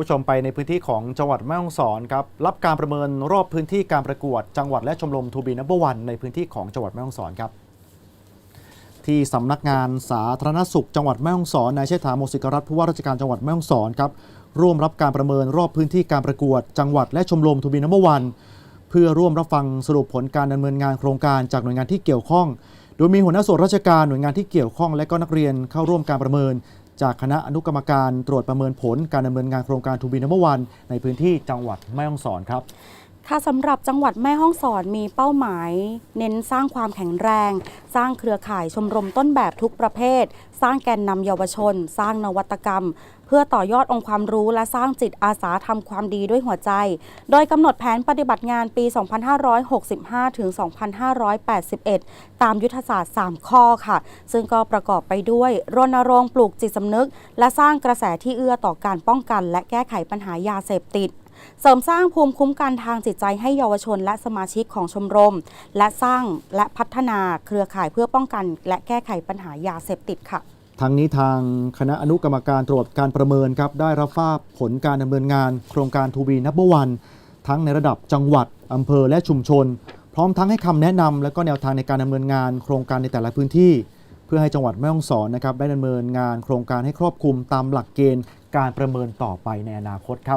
ผู้ชมไปในพื้นที่ของจังหวัดแม่ฮ่องสอนครับรับการประเมินรอบพื้นที่การประกวด จังหวัดและชมรมทูบีนับวันในพื้นที่ของจังหวัดแม่ฮ่องสอนครับที่สำนักงานสาธารณสุข จังหวัดแม่ฮ่องสอนนายเชษฐาโมสิกรัตน์ผู้ว่าราชการจังหวัดแม่ฮ่องสอนครับร่วมรับการประเมินรอบพื้นที่การประกวด จังหวัดและชมรมทูบีนับวันเพื่อร่วมรับฟังสรุปผลการดำเนินงานโครงการจากหน่วยงานที่เกี่ยวข้อง โดยมีหัวหน้าส่วนราชการหน่วยงานที่เกี่ยวข้อง และก็นักเรียนเข้าร่วมการประเมิน จากคณะอนุกรรมการตรวจประเมินผลการดำเนินงานโครงการทูบีนัมวันในพื้นที่จังหวัดแม่ฮ่องสอนครับ ค่ะสำหรับจังหวัดแม่ฮ่องสอนมีเป้าหมาย เน้นสร้างความแข็งแรง สร้างเครือข่ายชมรมต้นแบบทุกประเภท สร้างแกนนำเยาวชน สร้างนวัตกรรม เพื่อต่อยอดองค์ความรู้และสร้างจิตอาสาทำความดีด้วยหัวใจ โดยกำหนดแผนปฏิบัติงานปี 2565 ถึง 2581 ตามยุทธศาสตร์ 3 ข้อค่ะ ซึ่งก็ประกอบไปด้วย รณรงค์ปลูกจิตสำนึก และสร้างกระแสที่เอื้อต่อการป้องกัน และแก้ไขปัญหายาเสพติด เสริมสร้างภูมิคุ้มกันทางจิตใจให้เยาวชนและสมาชิกของชมรม และสร้างและพัฒนาเครือข่ายเพื่อป้องกัน และแก้ไขปัญหายาเสพติดค่ะทั้งนี้ทางคณะอนุกรรมการตรวจการประเมินครับได้รับทราบผลการดำเนินงาน โครงการทูบีนับวัน ทั้งในระดับจังหวัดอำเภอและชุมชน พร้อมทั้งให้คำแนะนำและก็แนวทางในการดำเนินงาน โครงการในแต่ละพื้นที่ เพื่อให้จังหวัดแม่ฮ่องสอนนะครับได้ดำเนินงาน โครงการให้ครอบคลุมตามหลักเกณฑ์การประเมินต่อไปในอนาคตครับ